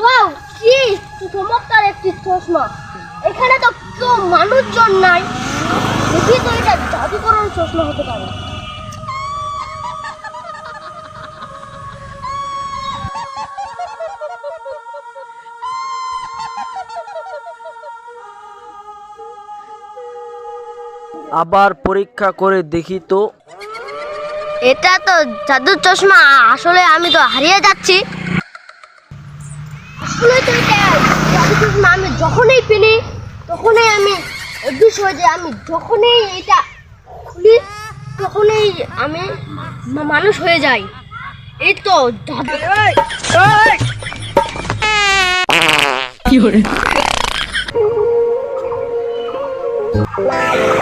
Wow কি চমৎকার একটি চশমা। এখানে তো কেউ মানুষজন নাই। দেখি তো এটা জাদুকরণ চশমা হতে পারে। আবার পরীক্ষা করে দেখি তো। এটা তো জাদুর চশমা আসলে আমি তো হারিয়ে যাচ্ছি। আসলে তো এটা চশমা আমি যখনই পেলি তখনই আমি অভ্যুস হয়ে যাই। আমি যখনই এটা খুলি তখনই আমি মানুষ হয়ে যাই। এই তো কি